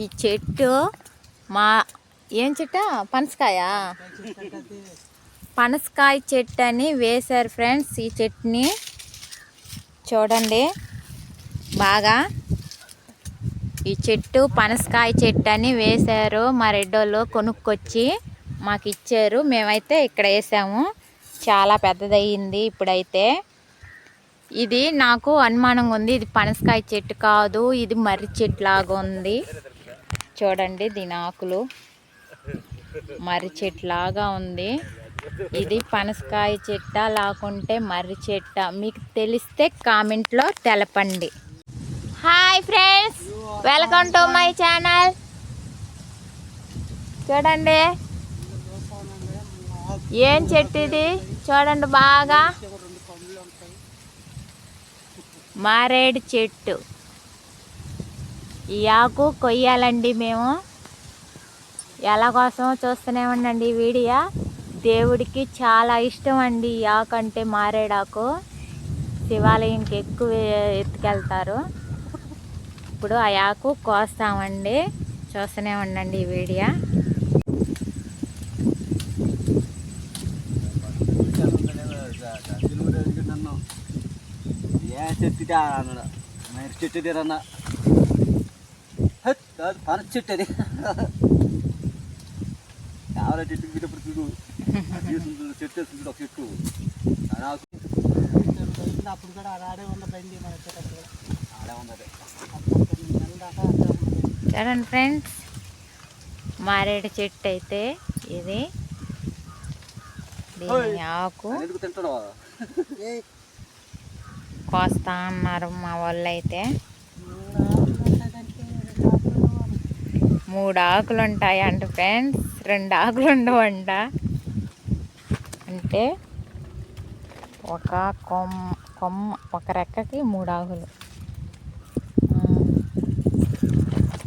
ఈ చెట్టు మా ఏం చెట్ట? పనసకాయ? పనసకాయ చెట్టు అని వేశారు ఫ్రెండ్స్. ఈ చెట్టుని చూడండి. బాగా ఈ చెట్టు పనసకాయ చెట్టు అని వేశారు. మా రెడ్డోళ్ళు కొనుక్కొచ్చి మాకు ఇచ్చారు. మేమైతే ఇక్కడ వేసాము. చాలా పెద్దదయ్యింది ఇప్పుడైతే. ఇది నాకు అనుమానంగా ఉంది. ఇది పనసకాయ చెట్టు కాదు. ఇది మర్రి చెట్టు లాగా ఉంది. చూడండి దీని ఆకులు. మర్రి చెట్టు లాగా ఉంది. ఇది పనసకాయ చెట్ట లేకుంటే మర్రి చెట్ట. మీకు తెలిస్తే కామెంట్లో తెలపండి. Hi friends welcome to my channel. చూడండి. ఏం చెట్టు ఇది? చూడండి బాగా. మారేడు చెట్టు. ఈ ఆకు కొయ్యాలండి మేము. ఎలా కోసమో చూస్తూనే ఉండండి ఈ వీడియో. దేవుడికి చాలా ఇష్టం అండి ఈ ఆకు అంటే మారేడాకు. శివాలయంకి ఎక్కువ ఎత్తుకెళ్తారు. ఇప్పుడు ఆ ఆకు కోస్తామండి. చూస్తూనే ఉండండి ఈ వీడియో. ఏ చెట్టు అన్నాడు. మరి చెట్టు తీరన్నా కాదు పనస చెట్టు అది చాలా చెట్టు గిటప్పుడు చూడు. చెట్టు వేస్తుంది ఒక చెట్టు. నాకు అప్పుడు కూడా ఆడే బండి మన వచ్చేటప్పుడు ఆడే ఉన్నది. చూడండి ఫ్రెండ్స్ మారేడు చెట్టు అయితే ఇది. దీని ఆకు. కోస్తా అన్నారు మా వాళ్ళు అయితే మూడు ఆకులు ఉన్నదంటే రెండు ఆకులు ఉన్నవాళ్ళు. మూడు ఆకులు ఉంటాయి అంట ఫ్రెండ్స్. రెండు ఆకులు ఉండవంట అంటే ఒక కొమ్మ కొమ్మ ఒక రెక్కకి మూడు ఆకులు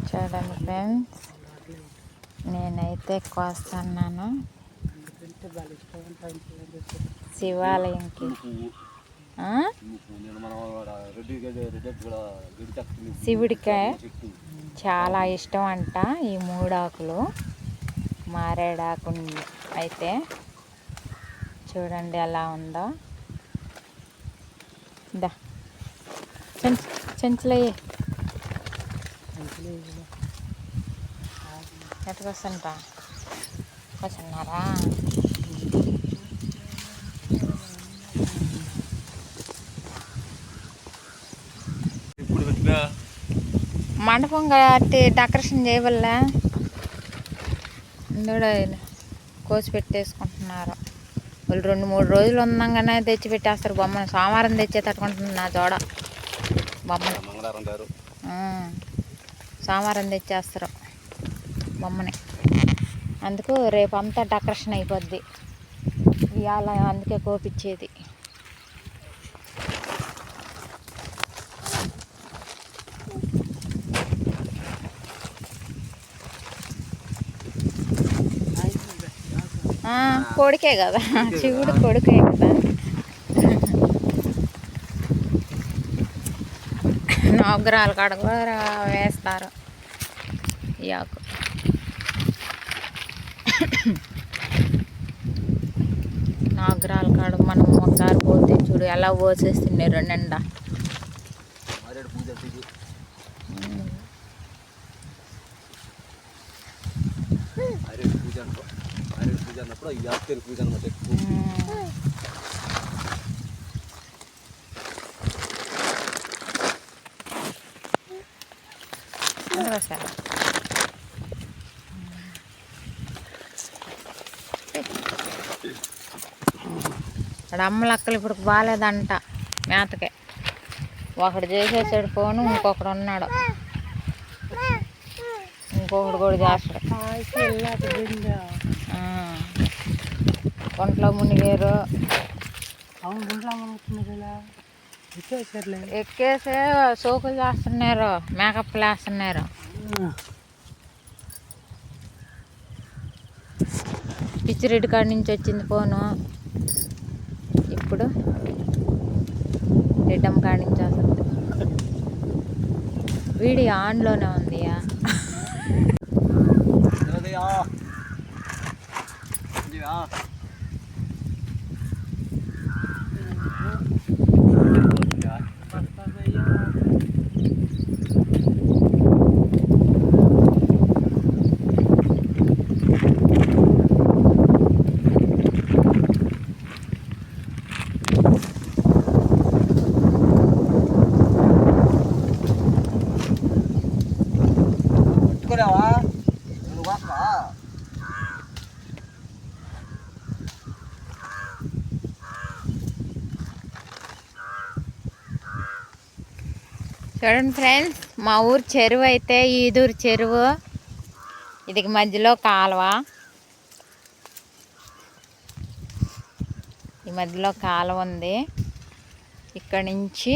చూడండి ఫ్రెండ్స్. నేనైతే కోస్తున్నాను. శివాలయంకి. శివుడికాయ చాలా ఇష్టం అంట ఈ మూడాకులు. మారేడాకు అయితే చూడండి ఎలా ఉందో. దా. చెంచు చెంచులయ్యి. మంచిగా వస్తున్నారా మండపం కట్టి డెకరేషన్ చేయవల్ల ఇందులో కోసి పెట్టేసుకుంటున్నారు. వాళ్ళు రెండు మూడు రోజులు ఉందంగానే తెచ్చి పెట్టేస్తారు. బొమ్మను సోమవారం తెచ్చే తట్టుకుంటుంది నా జోడ. బొమ్మను. సోమవారం తెచ్చేస్తారు బొమ్మని. అందుకు రేపు అంతా డెకరేషన్ అయిపోద్ది. ఇవాళ అందుకే కోపిచ్చేది. కొడుకే కదా. శివుడు కొడుకే కదా. నవగ్రహాల కాడ కూడా వేస్తారు. ఈ ఆకు. నవగ్రహాల కాడ మనం ఒకసారి పోతే చూడు ఎలా పోసేస్తున్నాయి రెండండా మారేడు పూజ ఇది మారేడు పూజ అనుకో ఈ ఆకుతేరు పూజ అనమాట ఎక్కువ ఇక్కడ అమ్మలక్కలు ఇప్పుడు బాగాలేదంట మేతకే. ఒకడు చేసేసాడు ఫోను ఇంకొకడు ఉన్నాడు. ఇంకొకడు కూడా చేస్తాడు. ఒంట్లో మునిగారు. అవును ఇలా ఇచ్చేసారులే ఎక్కేసి సోకులు చేస్తున్నారు మేకప్లు వేస్తున్నారు పిచ్చిరెడ్డి కాడి నుంచి వచ్చింది ఫోను. ఇప్పుడు రెడ్డమ్మ కాడి నుంచి వస్తుంది. వీడియో ఆన్లోనే ఉంది. చూడండి ఫ్రెండ్స్ మా ఊరు చెరువు అయితే ఈదూరు చెరువు. ఇది మధ్యలో కాలువ. ఈ మధ్యలో కాలువ ఉంది. ఇక్కడ నుంచి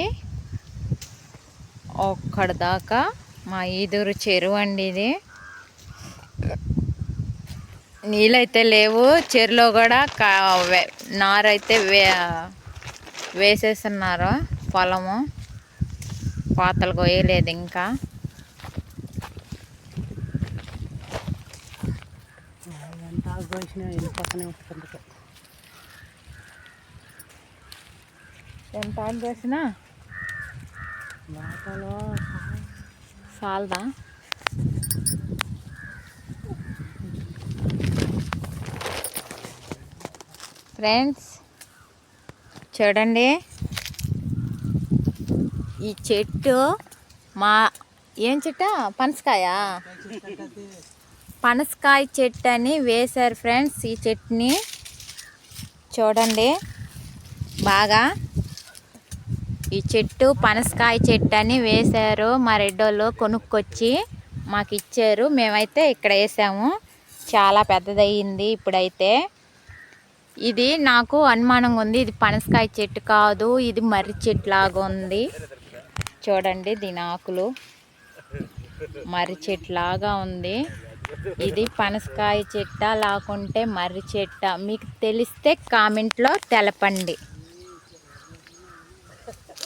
ఒక్కడి దాకా మా ఈదూరు చెరువు అండి ఇది. నీళ్ళైతే లేవు చెరువులో కూడా కా నారైతే వే వేసేస్తున్నారు పొలము. కోతలు కొయ్యలేదు ఇంకా. ఎంత ఆన్ చేసినా? చాలదా ఫ్రెండ్స్ చూడండి. ఈ చెట్టు మా ఏం చెట్ట? పనసకాయ? పనసకాయ చెట్టు అని వేశారు ఫ్రెండ్స్. ఈ చెట్టుని చూడండి. బాగా ఈ చెట్టు పనసకాయ చెట్టు అని వేశారు. మా రెడ్డోళ్ళు కొనుక్కొచ్చి మాకు ఇచ్చారు. మేమైతే ఇక్కడ వేసాము. చాలా పెద్దదయ్యింది ఇప్పుడైతే. ఇది నాకు అనుమానంగా ఉంది. ఇది పనసకాయ చెట్టు కాదు. ఇది మర్రి చెట్టు లాగా ఉంది. చూడండి దీని ఆకులు. మర్రి చెట్టు లాగా ఉంది. ఇది పనసకాయ చెట్ట లేకుంటే మర్రి చెట్ట. మీకు తెలిస్తే కామెంట్లో తెలపండి.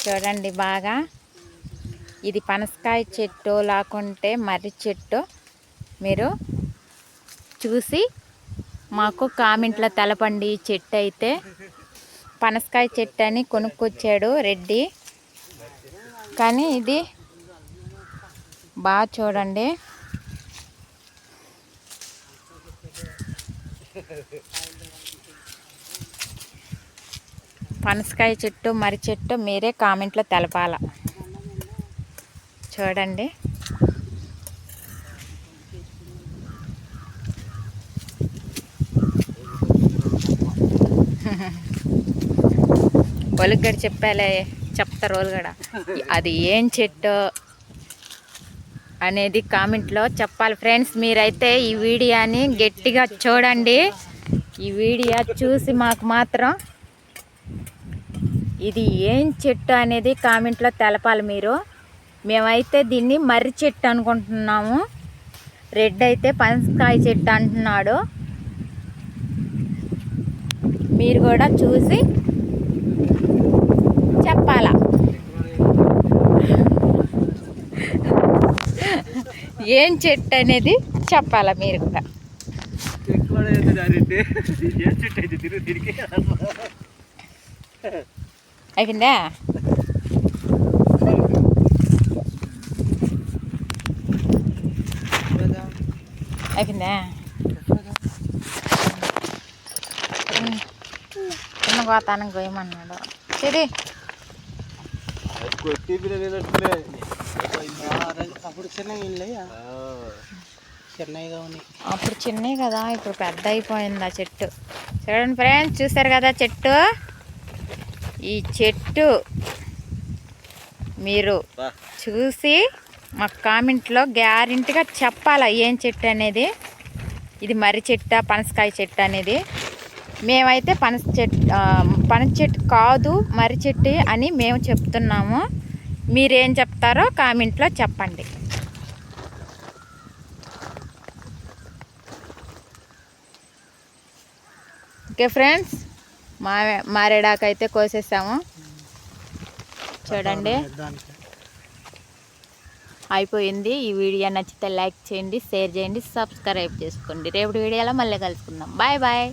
చూడండి బాగా. ఇది పనసకాయ చెట్టు లేకుంటే మర్రి చెట్టు. మీరు చూసి మాకు కామెంట్లో తెలపండి ఈ చెట్టు అయితే. పనసకాయ చెట్టు అని కొనుక్కొచ్చాడు రెడ్డి. కానీ ఇది బాగా చూడండి. పనసకాయ చెట్టు మర్రి చెట్టు మీరే కామెంట్లో తెలపాల. చూడండి. ఒలుగడ చెప్పాలే. చెప్తారు కూడా అది ఏం చెట్టు అనేది కామెంట్లో చెప్పాలి ఫ్రెండ్స్. మీరైతే ఈ వీడియోని గట్టిగా చూడండి. ఈ వీడియో చూసి మాకు మాత్రం ఇది ఏం చెట్టు అనేది కామెంట్లో తెలపాలి మీరు. మేమైతే దీన్ని మర్రి చెట్టు అనుకుంటున్నాము. రెడ్ అయితే పనసకాయ చెట్టు అంటున్నాడు. మీరు కూడా చూసి చెప్పాలా ఏం చెట్టు అనేది చెప్పాలా మీరు కూడా? ఎక్కువ చెట్టు తిరిగి తిరిగి అయిపోయిందా? అయిపోయిందా? చిన్న గోతానం గోయమన్నాడు సరే అప్పుడు చిన్నగా ఇల్లయ్యా చిన్నగా ఉన్నాయి అప్పుడు చిన్నవి కదా ఇప్పుడు పెద్ద అయిపోయింది ఆ చెట్టు. చూడండి ఫ్రెండ్స్ చూసారు కదా చెట్టు? ఈ చెట్టు మీరు చూసి మా కామెంట్లో గ్యారెంటీగా చెప్పాలా ఏం చెట్టు అనేది? ఇది మర్రి చెట్టు పనసకాయ చెట్టు అనేది? మేమైతే పనస చెట్టు పనస చెట్టు కాదు మర్రి చెట్టు అని మేము చెప్తున్నాము. మీరేం చెప్తారో కామెంట్లో చెప్పండి. ఓకే ఫ్రెండ్స్ మా మారేడాకైతే కోసేసాము. చూడండి. అయిపోయింది. ఈ వీడియో నచ్చితే లైక్ చేయండి షేర్ చేయండి సబ్స్క్రైబ్ చేసుకోండి. రేపటి వీడియోలో మళ్ళీ కలుసుకుందాం. Bye bye.